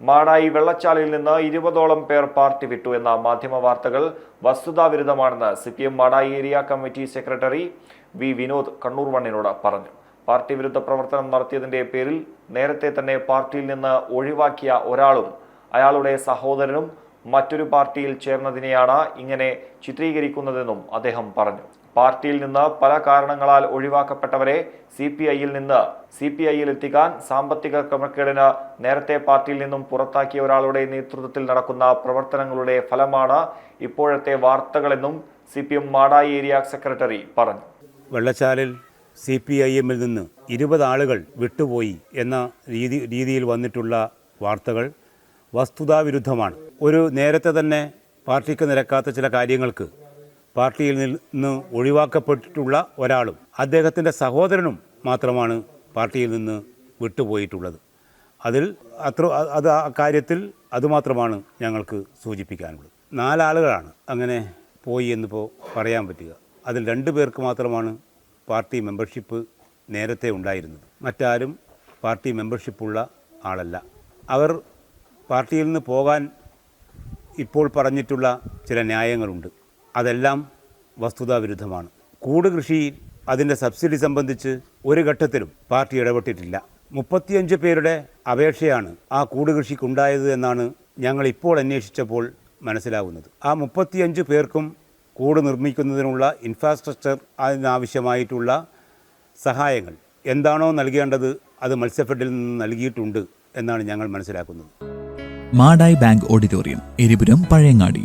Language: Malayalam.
മാടായി വെള്ളച്ചാലിൽ നിന്ന് ഇരുപതോളം പേർ പാർട്ടി വിട്ടു എന്ന മാധ്യമ വാർത്തകൾ വസ്തുതാവിരുദ്ധമാണെന്ന് C P M Madayi area committee secretary V Vinod Kannur വണ്ണിനോട് പറഞ്ഞു. പാർട്ടി വിരുദ്ധ പ്രവർത്തനം നടത്തിയതിന്റെ പേരിൽ നേരത്തെ തന്നെ പാർട്ടിയിൽ നിന്ന് ഒഴിവാക്കിയ ഒരാളും അയാളുടെ സഹോദരനും മറ്റൊരു പാർട്ടിയിൽ ചേർന്നതിനെയാണ് ഇങ്ങനെ ചിത്രീകരിക്കുന്നതെന്നും അദ്ദേഹം പറഞ്ഞു. പാർട്ടിയിൽ നിന്ന് പല കാരണങ്ങളാൽ ഒഴിവാക്കപ്പെട്ടവരെ സി പി ഐയിൽ നിന്ന് സി പി ഐയിൽ എത്തിക്കാൻ സാമ്പത്തിക ക്രമക്കേടിന് നേരത്തെ പാർട്ടിയിൽ നിന്നും പുറത്താക്കിയ ഒരാളുടെ നേതൃത്വത്തിൽ നടക്കുന്ന പ്രവർത്തനങ്ങളുടെ ഫലമാണ് ഇപ്പോഴത്തെ വാർത്തകളെന്നും C P M Madayi area secretary പറഞ്ഞു. വെള്ളച്ചാലിൽ സി പി ഐ എമ്മിൽ നിന്ന് ഇരുപത് ആളുകൾ വിട്ടുപോയി എന്ന രീതി രീതിയിൽ വന്നിട്ടുള്ള വാർത്തകൾ വസ്തുതാവിരുദ്ധമാണ്. ഒരു നേരത്തെ തന്നെ പാർട്ടിക്ക് നിരക്കാത്ത ചില കാര്യങ്ങൾക്ക് പാർട്ടിയിൽ നിന്ന് ഒഴിവാക്കപ്പെട്ടിട്ടുള്ള ഒരാളും അദ്ദേഹത്തിന്റെ സഹോദരനും മാത്രമാണ് പാർട്ടിയിൽ നിന്ന് വിട്ടുപോയിട്ടുള്ളത്. അതിൽ അത്ര അത് ആ കാര്യത്തിൽ അതുമാത്രമാണ് ഞങ്ങൾക്ക് സൂചിപ്പിക്കാനുള്ളത്. നാലാളുകളാണ് അങ്ങനെ പോയി എന്നിപ്പോൾ പറയാൻ പറ്റുക. അതിൽ രണ്ട് പേർക്ക് മാത്രമാണ് പാർട്ടി മെമ്പർഷിപ്പ് നേരത്തെ ഉണ്ടായിരുന്നത്. മറ്റാരും പാർട്ടി മെമ്പർഷിപ്പുള്ള ആളല്ല. അവർ പാർട്ടിയിൽ നിന്ന് പോകാൻ ഇപ്പോൾ പറഞ്ഞിട്ടുള്ള ചില ന്യായങ്ങളുണ്ട്. അതെല്ലാം വസ്തുതാവിരുദ്ധമാണ്. കൂട് കൃഷിയിൽ അതിന്റെ സബ്സിഡി സംബന്ധിച്ച് ഒരു ഘട്ടത്തിലും പാർട്ടി ഇടപെട്ടിട്ടില്ല. മുപ്പത്തിയഞ്ച് പേരുടെ അപേക്ഷയാണ് ആ കൂട് കൃഷിക്കുണ്ടായത് എന്നാണ് ഞങ്ങൾ ഇപ്പോൾ അന്വേഷിച്ചപ്പോൾ മനസ്സിലാകുന്നത് ആ മുപ്പത്തിയഞ്ച് പേർക്കും കൂട് നിർമ്മിക്കുന്നതിനുള്ള ഇൻഫ്രാസ്ട്രക്ചർ അതിനാവശ്യമായിട്ടുള്ള സഹായങ്ങൾ എന്താണോ നൽകേണ്ടത് അത് മത്സ്യഫെഡിൽ നിന്ന് നൽകിയിട്ടുണ്ട് എന്നാണ് ഞങ്ങൾ മനസ്സിലാക്കുന്നത്. Madayi bank auditorium Eripuram Pazhayangadi.